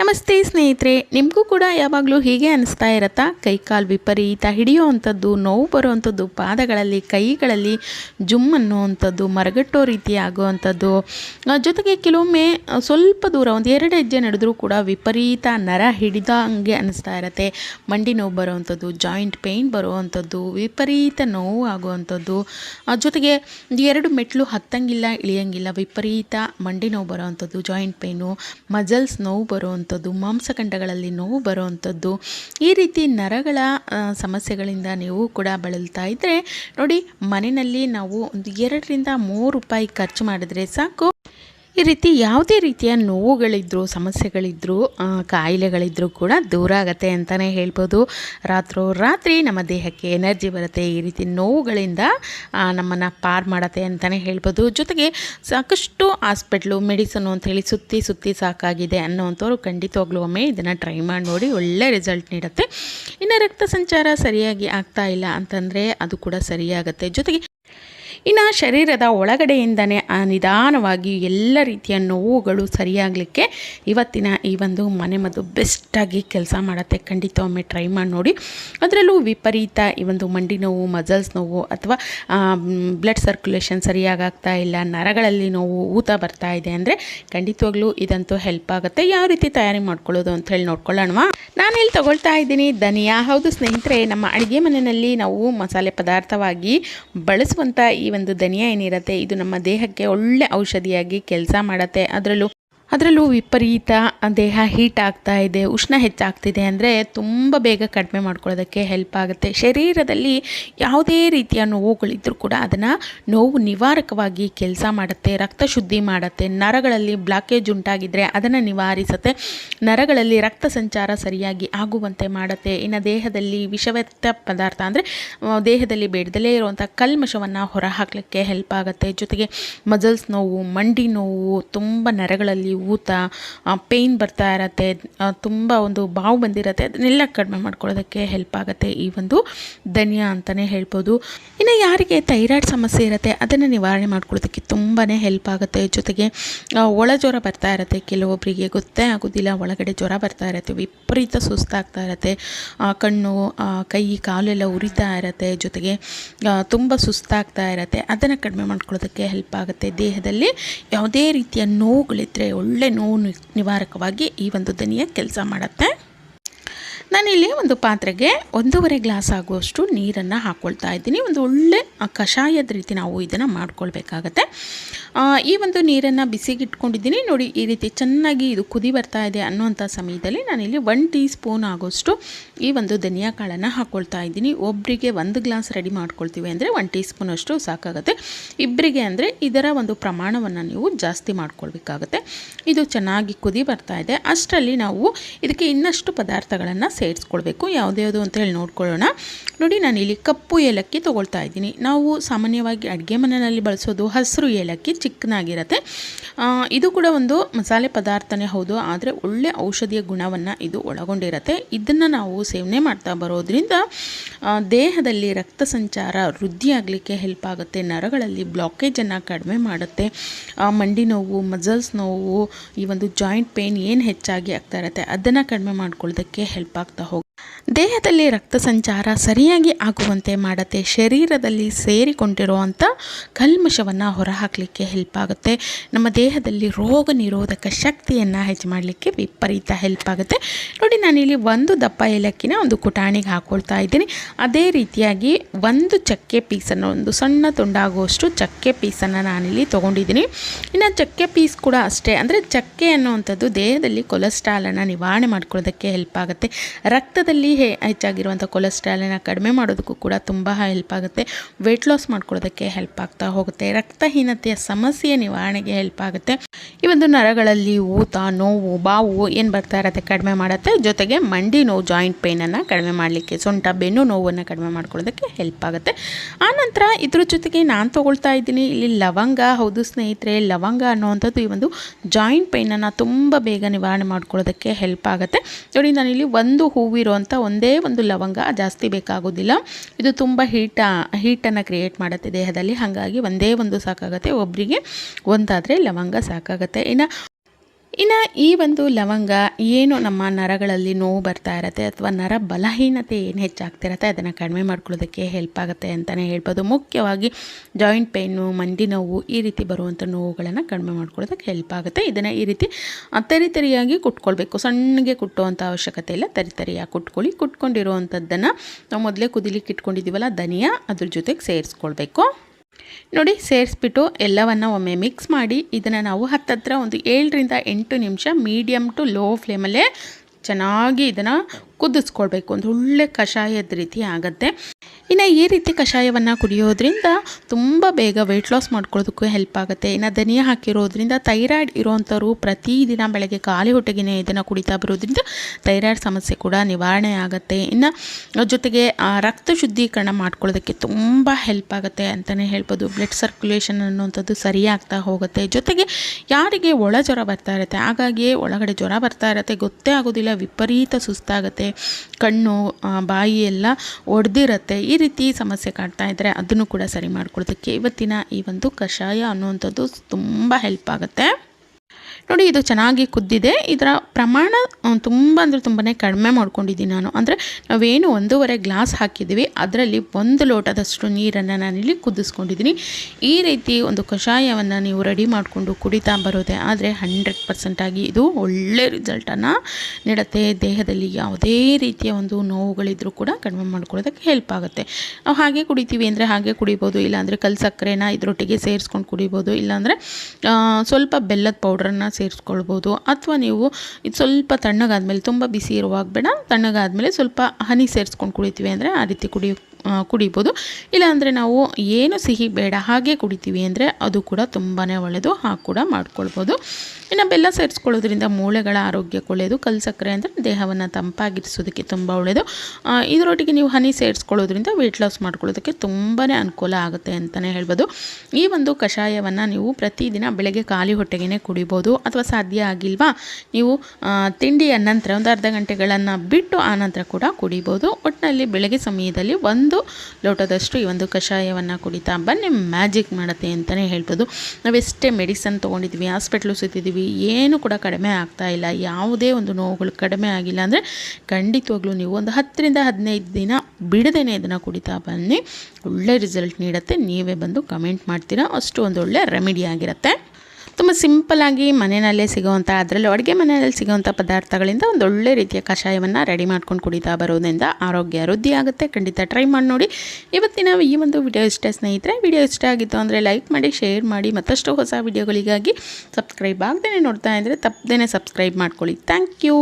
ನಮಸ್ತೆ ಸ್ನೇಹಿತರೆ, ನಿಮಗೂ ಕೂಡ ಯಾವಾಗಲೂ ಹೀಗೆ ಅನಿಸ್ತಾ ಇರತ್ತಾ? ಕೈಕಾಲು ವಿಪರೀತ ಹಿಡಿಯುವಂಥದ್ದು, ನೋವು ಬರುವಂಥದ್ದು, ಪಾದಗಳಲ್ಲಿ, ಕೈಗಳಲ್ಲಿ ಜುಮ್ ಅನ್ನುವಂಥದ್ದು, ಮರಗಟ್ಟೋ ರೀತಿ ಆಗುವಂಥದ್ದು. ಜೊತೆಗೆ ಕೆಲವೊಮ್ಮೆ ಸ್ವಲ್ಪ ದೂರ, ಒಂದು ಎರಡು ಹೆಜ್ಜೆ ನಡೆದರೂ ಕೂಡ ವಿಪರೀತ ನರ ಹಿಡಿದಂಗೆ ಅನಿಸ್ತಾ ಇರತ್ತೆ. ಮಂಡಿ ನೋವು ಬರುವಂಥದ್ದು, ಜಾಯಿಂಟ್ ಪೇಯ್ನ್ ಬರುವಂಥದ್ದು, ವಿಪರೀತ ನೋವು ಆಗುವಂಥದ್ದು. ಜೊತೆಗೆ ಎರಡು ಮೆಟ್ಲು ಹತ್ತಂಗಿಲ್ಲ, ಇಳಿಯಂಗಿಲ್ಲ, ವಿಪರೀತ ಮಂಡಿ ನೋವು ಬರುವಂಥದ್ದು, ಜಾಯಿಂಟ್ ಪೇಯ್ನು, ಮಜಲ್ಸ್ ನೋವು ಬರುವಂಥದ್ದು. ಮಾಂಸಖಂಡಗಳಲ್ಲಿ ನೋವು ಬರುವಂಥದ್ದು, ಈ ರೀತಿ ನರಗಳ ಸಮಸ್ಯೆಗಳಿಂದ ನೀವು ಕೂಡ ಬಳಲ್ತಾ ಇದ್ದರೆ ನೋಡಿ ಮನೆಯಲ್ಲಿ ನಾವು ಒಂದು ಎರಡರಿಂದ ಮೂರು ರೂಪಾಯಿ ಖರ್ಚು ಮಾಡಿದ್ರೆ ಸಾಕು. ಈ ರೀತಿ ಯಾವುದೇ ರೀತಿಯ ನೋವುಗಳಿದ್ದರೂ ಸಮಸ್ಯೆಗಳಿದ್ದರೂ ಕಾಯಿಲೆಗಳಿದ್ದರೂ ಕೂಡ ದೂರ ಆಗತ್ತೆ ಅಂತಲೇ ಹೇಳ್ಬೋದು. ರಾತ್ರೋ ರಾತ್ರಿ ನಮ್ಮ ದೇಹಕ್ಕೆ ಎನರ್ಜಿ ಬರುತ್ತೆ. ಈ ರೀತಿ ನೋವುಗಳಿಂದ ನಮ್ಮನ್ನು ಪಾರ್ ಮಾಡತ್ತೆ ಅಂತಲೇ ಹೇಳ್ಬೋದು. ಜೊತೆಗೆ ಸಾಕಷ್ಟು ಹಾಸ್ಪಿಟ್ಲು ಮೆಡಿಸನು ಅಂಥೇಳಿ ಸುತ್ತಿ ಸುತ್ತಿ ಸಾಕಾಗಿದೆ ಅನ್ನೋವಂಥವ್ರು ಖಂಡಿತವಾಗ್ಲೂ ಒಮ್ಮೆ ಇದನ್ನು ಟ್ರೈ ಮಾಡಿ ನೋಡಿ ಒಳ್ಳೆ ರಿಸಲ್ಟ್ ನೀಡುತ್ತೆ. ಇನ್ನು ರಕ್ತ ಸಂಚಾರ ಸರಿಯಾಗಿ ಆಗ್ತಾ ಇಲ್ಲ ಅಂತಂದರೆ ಅದು ಕೂಡ ಸರಿಯಾಗತ್ತೆ. ಜೊತೆಗೆ ಇನ್ನು ಶರೀರದ ಒಳಗಡೆಯಿಂದನೇ ಆ ನಿಧಾನವಾಗಿ ಎಲ್ಲ ರೀತಿಯ ನೋವುಗಳು ಸರಿಯಾಗಲಿಕ್ಕೆ ಇವತ್ತಿನ ಈ ಒಂದು ಮನೆಮದ್ದು ಬೆಸ್ಟಾಗಿ ಕೆಲಸ ಮಾಡುತ್ತೆ. ಖಂಡಿತ ಒಮ್ಮೆ ಟ್ರೈ ಮಾಡಿ ನೋಡಿ. ಅದರಲ್ಲೂ ವಿಪರೀತ ಈ ಒಂದು ಮಂಡಿ ನೋವು ಮಜಲ್ಸ್ ನೋವು ಅಥವಾ ಬ್ಲಡ್ ಸರ್ಕ್ಯುಲೇಷನ್ ಸರಿಯಾಗಿ ಆಗ್ತಾ ಇಲ್ಲ, ನರಗಳಲ್ಲಿ ನೋವು ಊತ ಬರ್ತಾ ಇದೆ ಅಂದರೆ ಖಂಡಿತವಾಗ್ಲೂ ಇದಂತೂ ಹೆಲ್ಪ್ ಆಗುತ್ತೆ. ಯಾವ ರೀತಿ ತಯಾರಿ ಮಾಡ್ಕೊಳ್ಳೋದು ಅಂತ ಹೇಳಿ ನೋಡ್ಕೊಳ್ಳೋಣವಾ? ನಾನು ಇಲ್ಲಿ ತಗೊಳ್ತಾ ಇದ್ದೀನಿ ಧನಿಯಾ. ಹೌದು ಸ್ನೇಹಿತರೆ, ನಮ್ಮ ಅಡುಗೆ ಮನೆಯಲ್ಲಿ ನಾವು ಮಸಾಲೆ ಪದಾರ್ಥವಾಗಿ ಬಳಸುವಂಥ ಈ ಒಂದು ಧನಿಯಾ ಏನಿರುತ್ತೆ ಇದು ನಮ್ಮ ದೇಹಕ್ಕೆ ಒಳ್ಳೆ ಔಷಧಿಯಾಗಿ ಕೆಲಸ ಮಾಡುತ್ತೆ. ಅದರಲ್ಲೂ ಅದರಲ್ಲೂ ವಿಪರೀತ ದೇಹ ಹೀಟ್ ಆಗ್ತಾ ಇದೆ, ಉಷ್ಣ ಹೆಚ್ಚಾಗ್ತಿದೆ ಅಂದರೆ ತುಂಬ ಬೇಗ ಕಡಿಮೆ ಮಾಡ್ಕೊಳ್ಳೋದಕ್ಕೆ ಹೆಲ್ಪ್ ಆಗುತ್ತೆ. ಶರೀರದಲ್ಲಿ ಯಾವುದೇ ರೀತಿಯ ನೋವುಗಳಿದ್ದರೂ ಕೂಡ ಅದನ್ನು ನೋವು ನಿವಾರಕವಾಗಿ ಕೆಲಸ ಮಾಡುತ್ತೆ, ರಕ್ತ ಶುದ್ಧಿ ಮಾಡುತ್ತೆ, ನರಗಳಲ್ಲಿ ಬ್ಲಾಕೇಜ್ ಉಂಟಾಗಿದ್ದರೆ ಅದನ್ನು ನಿವಾರಿಸುತ್ತೆ, ನರಗಳಲ್ಲಿ ರಕ್ತ ಸಂಚಾರ ಸರಿಯಾಗಿ ಆಗುವಂತೆ ಮಾಡುತ್ತೆ. ಇನ್ನು ದೇಹದಲ್ಲಿ ವಿಷವೆತ್ತ ಪದಾರ್ಥ ಅಂದರೆ ದೇಹದಲ್ಲಿ ಬೇಡದಲೇ ಇರುವಂಥ ಕಲ್ಮಶವನ್ನು ಹೊರಹಾಕಲಿಕ್ಕೆ ಹೆಲ್ಪ್ ಆಗುತ್ತೆ. ಜೊತೆಗೆ ಮಜಲ್ಸ್ ನೋವು, ಮಂಡಿ ನೋವು, ತುಂಬ ನರಗಳಲ್ಲಿ ಊತ ಪೇಯ್ನ್ ಬರ್ತಾ ಇರತ್ತೆ ತುಂಬ ಒಂದು ಬಾವು ಬಂದಿರತ್ತೆ, ಅದನ್ನೆಲ್ಲ ಕಡಿಮೆ ಮಾಡ್ಕೊಳ್ಳೋದಕ್ಕೆ ಹೆಲ್ಪ್ ಆಗುತ್ತೆ ಈ ಒಂದು ಧನಿಯಾ ಅಂತಲೇ ಹೇಳ್ಬೋದು. ಇನ್ನು ಯಾರಿಗೆ ಥೈರಾಯ್ಡ್ ಸಮಸ್ಯೆ ಇರುತ್ತೆ, ಅದನ್ನು ನಿವಾರಣೆ ಮಾಡ್ಕೊಳ್ಳೋದಕ್ಕೆ ತುಂಬಾ ಹೆಲ್ಪ್ ಆಗುತ್ತೆ. ಜೊತೆಗೆ ಒಳ ಜ್ವರ ಬರ್ತಾ ಇರುತ್ತೆ ಕೆಲವೊಬ್ಬರಿಗೆ ಗೊತ್ತೇ ಆಗೋದಿಲ್ಲ, ಒಳಗಡೆ ಜ್ವರ ಬರ್ತಾ ಇರುತ್ತೆ, ವಿಪರೀತ ಸುಸ್ತಾಗ್ತಾ ಇರುತ್ತೆ ಕಣ್ಣು ಕೈ, ಕಾಲೆಲ್ಲ ಉರಿತಾ ಇರುತ್ತೆ, ಜೊತೆಗೆ ತುಂಬ ಸುಸ್ತಾಗ್ತಾ ಇರುತ್ತೆ, ಅದನ್ನು ಕಡಿಮೆ ಮಾಡ್ಕೊಳ್ಳೋದಕ್ಕೆ ಹೆಲ್ಪ್ ಆಗುತ್ತೆ. ದೇಹದಲ್ಲಿ ಯಾವುದೇ ರೀತಿಯ ನೋವುಗಳಿದ್ದರೆ ಒಳ್ಳೆ ನೋವು ನಿವಾರಕವಾಗಿ ಈ ಒಂದು ದನಿಯ ಕೆಲಸ ಮಾಡುತ್ತೆ. ನಾನಿಲ್ಲಿ ಒಂದು ಪಾತ್ರೆಗೆ ಒಂದೂವರೆ ಗ್ಲಾಸ್ ಆಗುವಷ್ಟು ನೀರನ್ನು ಹಾಕ್ಕೊಳ್ತಾ ಇದ್ದೀನಿ. ಒಂದು ಒಳ್ಳೆ ಕಷಾಯದ ರೀತಿ ನಾವು ಇದನ್ನು ಮಾಡ್ಕೊಳ್ಬೇಕಾಗತ್ತೆ. ಈ ಒಂದು ನೀರನ್ನು ಬಿಸಿಗೆ ಇಟ್ಕೊಂಡಿದ್ದೀನಿ ನೋಡಿ, ಈ ರೀತಿ ಚೆನ್ನಾಗಿ ಇದು ಕುದಿ ಬರ್ತಾ ಇದೆ ಅನ್ನೋಂಥ ಸಮಯದಲ್ಲಿ ನಾನಿಲ್ಲಿ ಒನ್ ಟೀ ಸ್ಪೂನ್ ಆಗೋಷ್ಟು ಈ ಒಂದು ಧನಿಯಾ ಕಾಳನ್ನು ಹಾಕ್ಕೊಳ್ತಾ ಇದ್ದೀನಿ. ಒಬ್ಬರಿಗೆ ಒಂದು ಗ್ಲಾಸ್ ರೆಡಿ ಮಾಡ್ಕೊಳ್ತೀವಿ ಅಂದರೆ ಒನ್ ಟೀ ಸ್ಪೂನ್ ಅಷ್ಟು ಸಾಕಾಗುತ್ತೆ. ಇಬ್ಬರಿಗೆ ಅಂದರೆ ಇದರ ಒಂದು ಪ್ರಮಾಣವನ್ನು ನೀವು ಜಾಸ್ತಿ ಮಾಡ್ಕೊಳ್ಬೇಕಾಗತ್ತೆ. ಇದು ಚೆನ್ನಾಗಿ ಕುದಿ ಬರ್ತಾ ಇದೆ. ಅಷ್ಟರಲ್ಲಿ ನಾವು ಇದಕ್ಕೆ ಇನ್ನಷ್ಟು ಪದಾರ್ಥಗಳನ್ನು ಸೇರಿಸ್ಕೊಳ್ಬೇಕು ಯಾವುದ್ಯಾವುದು ಅಂತ ಹೇಳಿ ನೋಡ್ಕೊಳ್ಳೋಣ. ನೋಡಿ, ನಾನು ಇಲ್ಲಿ ಕಪ್ಪು ಏಲಕ್ಕಿ ತೊಗೊಳ್ತಾ ಇದ್ದೀನಿ. ನಾವು ಸಾಮಾನ್ಯವಾಗಿ ಅಡುಗೆ ಮನೆಯಲ್ಲಿ ಬಳಸೋದು ಹಸಿರು ಏಲಕ್ಕಿ ಚಿಕ್ಕನಾಗಿರುತ್ತೆ. ಇದು ಕೂಡ ಒಂದು ಮಸಾಲೆ ಪದಾರ್ಥನೇ ಹೌದು, ಆದರೆ ಒಳ್ಳೆ ಔಷಧಿಯ ಗುಣವನ್ನು ಇದು ಒಳಗೊಂಡಿರತ್ತೆ. ಇದನ್ನು ನಾವು ಸೇವನೆ ಮಾಡ್ತಾ ಬರೋದ್ರಿಂದ ದೇಹದಲ್ಲಿ ರಕ್ತ ಸಂಚಾರ ವೃದ್ಧಿಯಾಗಲಿಕ್ಕೆ ಹೆಲ್ಪ್ ಆಗುತ್ತೆ, ನರಗಳಲ್ಲಿ ಬ್ಲಾಕೇಜನ್ನು ಕಡಿಮೆ ಮಾಡುತ್ತೆ. ಮಂಡಿ ನೋವು ಮಜಲ್ಸ್ ನೋವು, ಈ ಒಂದು ಜಾಯಿಂಟ್ ಪೇಯ್ನ್ ಏನು ಹೆಚ್ಚಾಗಿ ಆಗ್ತಾ ಇರುತ್ತೆ, ಅದನ್ನು ಕಡಿಮೆ ಮಾಡ್ಕೊಳ್ಳೋದಕ್ಕೆ ಹೆಲ್ಪ್ ಆಗ್ತಾ ಹೋಗುತ್ತೆ ದೇಹದಲ್ಲಿ ರಕ್ತ ಸಂಚಾರ ಸರಿಯಾಗಿ ಆಗುವಂತೆ ಮಾಡುತ್ತೆ ಶರೀರದಲ್ಲಿ ಸೇರಿಕೊಂಡಿರುವಂಥ ಕಲ್ಮಶವನ್ನು ಹೊರಹಾಕಲಿಕ್ಕೆ ಹೆಲ್ಪ್ ಆಗುತ್ತೆ. ನಮ್ಮ ದೇಹದಲ್ಲಿ ರೋಗ ನಿರೋಧಕ ಶಕ್ತಿಯನ್ನು ಹೆಚ್ಚು ಮಾಡಲಿಕ್ಕೆ ವಿಪರೀತ ಹೆಲ್ಪ್ ಆಗುತ್ತೆ. ನೋಡಿ ನಾನಿಲ್ಲಿ ಒಂದು ದಪ್ಪ ಏಲಕ್ಕಿನ ಒಂದು ಕುಟಾಣಿಗೆ ಹಾಕ್ಕೊಳ್ತಾ ಇದ್ದೀನಿ. ಅದೇ ರೀತಿಯಾಗಿ ಒಂದು ಚಕ್ಕೆ ಪೀಸನ್ನು, ಒಂದು ಸಣ್ಣ ತುಂಡಾಗುವಷ್ಟು ಚಕ್ಕೆ ಪೀಸನ್ನು ನಾನಿಲ್ಲಿ ತೊಗೊಂಡಿದ್ದೀನಿ. ಇನ್ನು ಚಕ್ಕೆ ಪೀಸ್ ಕೂಡ ಅಷ್ಟೇ, ಅಂದರೆ ಚಕ್ಕೆ ಅನ್ನುವಂಥದ್ದು ದೇಹದಲ್ಲಿ ಕೊಲೆಸ್ಟ್ರಾಲನ್ನು ನಿವಾರಣೆ ಮಾಡ್ಕೊಳ್ಳೋದಕ್ಕೆ ಹೆಲ್ಪ್ ಆಗುತ್ತೆ. ರಕ್ತದಲ್ಲಿ ಹೆ ಹೆಚ್ಚಾಗಿರುವಂಥ ಕೊಲೆಸ್ಟ್ರಾಲನ್ನು ಕಡಿಮೆ ಮಾಡೋದಕ್ಕೂ ಕೂಡ ತುಂಬ ಹೆಲ್ಪ್ ಆಗುತ್ತೆ. ವೆಯ್ಟ್ ಲಾಸ್ ಮಾಡ್ಕೊಳ್ಳೋದಕ್ಕೆ ಹೆಲ್ಪ್ ಆಗ್ತಾ ಹೋಗುತ್ತೆ. ರಕ್ತಹೀನತೆಯ ಸಮಸ್ಯೆ ನಿವಾರಣೆಗೆ ಹೆಲ್ಪ್ ಆಗುತ್ತೆ. ಈ ಒಂದು ನರಗಳಲ್ಲಿ ಊತ, ನೋವು, ಬಾವು ಏನು ಬರ್ತಾ ಇರತ್ತೆ ಕಡಿಮೆ ಮಾಡುತ್ತೆ. ಜೊತೆಗೆ ಮಂಡಿ ನೋವು ಜಾಯಿಂಟ್ ಪೇಯ್ನನ್ನು ಕಡಿಮೆ ಮಾಡಲಿಕ್ಕೆ, ಸೊಂಟ, ಬೆನ್ನು ನೋವನ್ನು ಕಡಿಮೆ ಮಾಡ್ಕೊಳ್ಳೋದಕ್ಕೆ ಹೆಲ್ಪ್ ಆಗುತ್ತೆ. ಆನಂತರ ಇದ್ರ ಜೊತೆಗೆ ನಾನು ತೊಗೊಳ್ತಾ ಇದ್ದೀನಿ. ಇಲ್ಲಿ ಲವಂಗ, ಹೌದು ಸ್ನೇಹಿತರೆ, ಲವಂಗ ಅನ್ನೋವಂಥದ್ದು ಈ ಒಂದು ಜಾಯಿಂಟ್ ಪೇಯ್ನನ್ನು ತುಂಬ ಬೇಗ ನಿವಾರಣೆ ಮಾಡ್ಕೊಳ್ಳೋದಕ್ಕೆ ಹೆಲ್ಪ್ ಆಗುತ್ತೆ. ನೋಡಿ, ನಾನಿಲ್ಲಿ ಒಂದು ಹೂವಿರುವಂಥ ಒಂದೇ ಒಂದು ಲವಂಗ ಜಾಸ್ತಿ ಬೇಕಾಗೋದಿಲ್ಲ. ಇದು ತುಂಬ ಹೀಟ, ಹೀಟನ್ನು ಕ್ರಿಯೇಟ್ ಮಾಡುತ್ತೆ ದೇಹದಲ್ಲಿ. ಹಾಗಾಗಿ ಒಂದೇ ಒಂದು ಸಾಕಾಗುತ್ತೆ. ಒಬ್ಬರಿಗೆ ಒಂದಾದರೆ ಲವಂಗ ಸಾಕಾಗುತ್ತೆ. ಇನ್ನು ಇನ್ನು ಈ ಒಂದು ಲವಂಗ ಏನು ನಮ್ಮ ನರಗಳಲ್ಲಿ ನೋವು ಬರ್ತಾ ಇರತ್ತೆ ಅಥವಾ ನರ ಬಲಹೀನತೆ ಏನು ಹೆಚ್ಚಾಗ್ತಿರತ್ತೆ ಅದನ್ನು ಕಡಿಮೆ ಮಾಡ್ಕೊಳ್ಳೋದಕ್ಕೆ ಹೆಲ್ಪ್ ಆಗುತ್ತೆ ಅಂತಲೇ ಹೇಳ್ಬೋದು. ಮುಖ್ಯವಾಗಿ ಜಾಯಿಂಟ್ ಪೇಯ್ನು ಮಂಡಿ ನೋವು ಈ ರೀತಿ ಬರುವಂಥ ನೋವುಗಳನ್ನು ಕಡಿಮೆ ಮಾಡ್ಕೊಳ್ಳೋದಕ್ಕೆ ಹೆಲ್ಪ್ ಆಗುತ್ತೆ. ಇದನ್ನು ಈ ರೀತಿ ತರಿತರಿಯಾಗಿ ಕುಟ್ಕೊಳ್ಬೇಕು. ಸಣ್ಣಗೆ ಕುಟ್ಟುವಂಥ ಅವಶ್ಯಕತೆ ಇಲ್ಲ. ತರಿತರಿಯಾಗಿ ಕುಟ್ಕೊಳ್ಳಿ. ಕುಟ್ಕೊಂಡಿರುವಂಥದ್ದನ್ನು ನಾವು ಮೊದಲೇ ಕುದಿಲಿಕ್ಕೆ ಇಟ್ಕೊಂಡಿದ್ದೀವಲ್ಲ ಧನಿಯಾ ಅದ್ರ ಜೊತೆಗೆ ಸೇರಿಸ್ಕೊಳ್ಬೇಕು. ನೋಡಿ, ಸೇರಿಸ್ಬಿಟ್ಟು ಎಲ್ಲವನ್ನು ಒಮ್ಮೆ ಮಿಕ್ಸ್ ಮಾಡಿ, ಇದನ್ನು ನಾವು ಹತ್ತತ್ರ ಒಂದು ಏಳರಿಂದ ಎಂಟು ನಿಮಿಷ ಮೀಡಿಯಮ್ ಟು ಲೋ ಫ್ಲೇಮಲ್ಲೇ ಚೆನ್ನಾಗಿ ಇದನ್ನು ಕುದಿಸ್ಕೊಳ್ಬೇಕು. ಒಂದು ಒಳ್ಳೆ ಕಷಾಯದ ರೀತಿ ಆಗುತ್ತೆ. ಇನ್ನು ಈ ರೀತಿ ಕಷಾಯವನ್ನು ಕುಡಿಯೋದ್ರಿಂದ ತುಂಬ ಬೇಗ ವೆಯ್ಟ್ ಲಾಸ್ ಮಾಡ್ಕೊಳ್ಳೋದಕ್ಕೂ ಹೆಲ್ಪ್ ಆಗುತ್ತೆ. ಇನ್ನು ಧನಿಯಾ ಹಾಕಿರೋದ್ರಿಂದ ಥೈರಾಯ್ಡ್ ಇರೋವಂಥವ್ರು ಪ್ರತಿದಿನ ಬೆಳಗ್ಗೆ ಖಾಲಿ ಹೊಟ್ಟೆಗೆ ಇದನ್ನು ಕುಡಿತಾ ಬರೋದ್ರಿಂದ ಥೈರಾಯ್ಡ್ ಸಮಸ್ಯೆ ಕೂಡ ನಿವಾರಣೆ ಆಗುತ್ತೆ. ಇನ್ನು ಜೊತೆಗೆ ರಕ್ತ ಶುದ್ಧೀಕರಣ ಮಾಡ್ಕೊಳ್ಳೋದಕ್ಕೆ ತುಂಬ ಹೆಲ್ಪ್ ಆಗುತ್ತೆ ಅಂತಲೇ ಹೇಳ್ಬೋದು. ಬ್ಲಡ್ ಸರ್ಕ್ಯುಲೇಷನ್ ಅನ್ನುವಂಥದ್ದು ಸರಿಯಾಗ್ತಾ ಹೋಗುತ್ತೆ. ಜೊತೆಗೆ ಯಾರಿಗೆ ಒಳ ಜ್ವರ ಬರ್ತಾ ಇರುತ್ತೆ ಹಾಗಾಗಿ ಒಳಗಡೆ ಜ್ವರ ಬರ್ತಾ ಇರುತ್ತೆ, ಗೊತ್ತೇ ಆಗೋದಿಲ್ಲ, ವಿಪರೀತ ಸುಸ್ತಾಗುತ್ತೆ. ಕಣ್ಣು ಬಾಯಿ ಎಲ್ಲ ಒಡೆದಿರುತ್ತೆ. ಈ ರೀತಿ ಸಮಸ್ಯೆ ಕಾಡ್ತಾ ಇದ್ದರೆ ಅದನ್ನು ಕೂಡ ಸರಿ ಮಾಡ್ಕೊಳ್ಳೋದಕ್ಕೆ ಇವತ್ತಿನ ಈ ಒಂದು ಕಷಾಯ ಅನ್ನುವಂಥದ್ದು ತುಂಬ ಹೆಲ್ಪ್ ಆಗುತ್ತೆ. ನೋಡಿ, ಇದು ಚೆನ್ನಾಗಿ ಕುದ್ದಿದೆ. ಇದರ ಪ್ರಮಾಣ ತುಂಬ ಅಂದರೆ ತುಂಬಾ ಕಡಿಮೆ ಮಾಡ್ಕೊಂಡಿದ್ದೀನಿ ನಾನು. ಅಂದರೆ, ನಾವೇನು ಒಂದೂವರೆ ಗ್ಲಾಸ್ ಹಾಕಿದ್ದೀವಿ. ಅದರಲ್ಲಿ ಒಂದು ಲೋಟದಷ್ಟು ನೀರನ್ನು ನಾನಿಲ್ಲಿ ಕುದಿಸ್ಕೊಂಡಿದ್ದೀನಿ. ಈ ರೀತಿ ಒಂದು ಕಷಾಯವನ್ನು ನೀವು ರೆಡಿ ಮಾಡಿಕೊಂಡು ಕುಡಿತಾ ಬರೋದೆ ಆದರೆ ಹಂಡ್ರೆಡ್ ಪರ್ಸೆಂಟಾಗಿ ಇದು ಒಳ್ಳೆ ರಿಸಲ್ಟನ್ನು ನೀಡುತ್ತೆ. ದೇಹದಲ್ಲಿ ಯಾವುದೇ ರೀತಿಯ ಒಂದು ನೋವುಗಳಿದ್ರೂ ಕೂಡ ಕಡಿಮೆ ಮಾಡ್ಕೊಳ್ಳೋದಕ್ಕೆ ಹೆಲ್ಪ್ ಆಗುತ್ತೆ. ನಾವು ಹಾಗೆ ಕುಡಿತೀವಿ ಅಂದರೆ ಹಾಗೆ ಕುಡಿಬೋದು. ಇಲ್ಲಾಂದರೆ ಕಲ್ ಸಕ್ಕರೆನ ಇದರೊಟ್ಟಿಗೆ ಸೇರಿಸ್ಕೊಂಡು ಕುಡಿಬೋದು. ಇಲ್ಲಾಂದರೆ ಸ್ವಲ್ಪ ಬೆಲ್ಲದ ಪೌಡ್ರನ್ನು ಸೇರಿಸ್ಕೊಳ್ಬೋದು. ಅಥವಾ ನೀವು ಇದು ಸ್ವಲ್ಪ ತಣ್ಣಗಾದ್ಮೇಲೆ, ತುಂಬ ಬಿಸಿ ಇರುವಾಗ ಬೇಡ, ತಣ್ಣಗಾದ್ಮೇಲೆ ಸ್ವಲ್ಪ ಹನಿ ಸೇರಿಸ್ಕೊಂಡು ಕುಡಿತೀವಿ ಅಂದರೆ ಆ ರೀತಿ ಕುಡಿ ಕುಡಿಬೋದು. ಇಲ್ಲಾಂದರೆ ನಾವು ಏನು ಸಿಹಿ ಬೇಡ ಹಾಗೆ ಕುಡಿತೀವಿ ಅಂದರೆ ಅದು ಕೂಡ ತುಂಬಾ ಒಳ್ಳೆಯದು ಹಾಗೆ ಕೂಡ ಮಾಡ್ಕೊಳ್ಬೋದು. ಇನ್ನು ಬೆಲ್ಲ ಸೇರಿಸ್ಕೊಳ್ಳೋದ್ರಿಂದ ಮೂಳೆಗಳ ಆರೋಗ್ಯಕ್ಕೆ ಒಳ್ಳೆಯದು ಕಲ್ ಸಕ್ಕರೆ ಅಂದರೆ ದೇಹವನ್ನು ತಂಪಾಗಿರಿಸೋದಕ್ಕೆ ತುಂಬ ಒಳ್ಳೆಯದು ಇದರೊಟ್ಟಿಗೆ ನೀವು ಹನಿ ಸೇರಿಸ್ಕೊಳ್ಳೋದ್ರಿಂದ ವೆಯ್ಟ್ ಲಾಸ್ ಮಾಡ್ಕೊಳ್ಳೋದಕ್ಕೆ ತುಂಬಾ ಅನುಕೂಲ ಆಗುತ್ತೆ ಅಂತಲೇ ಹೇಳ್ಬೋದು. ಈ ಒಂದು ಕಷಾಯವನ್ನು ನೀವು ಪ್ರತಿದಿನ ಬೆಳಗ್ಗೆ ಖಾಲಿ ಹೊಟ್ಟೆಗೆ ಕುಡಿಬೋದು ಅಥವಾ ಸಾಧ್ಯ ಆಗಿಲ್ವಾ ನೀವು ತಿಂಡಿಯ ನಂತರ ಒಂದು ಅರ್ಧ ಗಂಟೆಗಳನ್ನು ಬಿಟ್ಟು ಆನಂತರ ಕೂಡ ಕುಡಿಬೋದು. ಒಟ್ಟಿನಲ್ಲಿ ಬೆಳಗ್ಗೆ ಸಮಯದಲ್ಲಿ ಒಂದು ಲೋಟದಷ್ಟು ಈ ಒಂದು ಕಷಾಯವನ್ನು ಕುಡಿತಾ ಬನ್ನಿ, ಮ್ಯಾಜಿಕ್ ಮಾಡುತ್ತೆ ಅಂತಲೇ ಹೇಳ್ಬೋದು. ನಾವೆಷ್ಟೇ ಮೆಡಿಸನ್ ತೊಗೊಂಡಿದ್ವಿ, ಹಾಸ್ಪಿಟ್ಲು ಸುತ್ತಿದ್ದೀವಿ, ಏನು ಕೂಡ ಕಡಿಮೆ ಆಗ್ತಾ ಇಲ್ಲ. ಯಾವುದೇ ಒಂದು ನೋವುಗಳು ಕಡಿಮೆ ಆಗಿಲ್ಲ ಅಂದರೆ ಖಂಡಿತವಾಗ್ಲೂ ನೀವು ಒಂದು ಹತ್ತರಿಂದ ಹದಿನೈದು ದಿನ ಬಿಡದೇನೆ ಇದನ್ನು ಕುಡಿತಾ ಬನ್ನಿ. ಒಳ್ಳೆ ರಿಸಲ್ಟ್ ನೀಡುತ್ತೆ. ನೀವೇ ಬಂದು ಕಮೆಂಟ್ ಮಾಡ್ತೀರಾ. ಅಷ್ಟು ಒಂದು ಒಳ್ಳೆ ರೆಮಿಡಿ ಆಗಿರುತ್ತೆ. ತುಂಬ ಸಿಂಪಲ್ಲಾಗಿ ಮನೆಯಲ್ಲೇ ಸಿಗುವಂಥ, ಅದರಲ್ಲೂ ಅಡುಗೆ ಮನೆಯಲ್ಲಿ ಸಿಗುವಂಥ ಪದಾರ್ಥಗಳಿಂದ ಒಂದು ಒಳ್ಳೆ ರೀತಿಯ ಕಷಾಯವನ್ನು ರೆಡಿ ಮಾಡ್ಕೊಂಡು ಕುಡಿತಾ ಬರೋದ್ರಿಂದ ಆರೋಗ್ಯ ವೃದ್ಧಿ ಆಗುತ್ತೆ. ಖಂಡಿತ ಟ್ರೈ ಮಾಡಿ ನೋಡಿ. ಇವತ್ತಿನ ಈ ಒಂದು ವಿಡಿಯೋ ಇಷ್ಟ ಸ್ನೇಹಿತರೆ, ವಿಡಿಯೋ ಇಷ್ಟ ಆಗಿತ್ತು ಅಂದರೆ ಲೈಕ್ ಮಾಡಿ, ಶೇರ್ ಮಾಡಿ, ಮತ್ತಷ್ಟು ಹೊಸ ವಿಡಿಯೋಗಳಿಗಾಗಿ ಸಬ್ಸ್ಕ್ರೈಬ್ ಆಗದೇ ನೋಡ್ತಾ ಇದ್ದರೆ ತಪ್ಪದೇ ಸಬ್ಸ್ಕ್ರೈಬ್ ಮಾಡ್ಕೊಳ್ಳಿ. Thank you.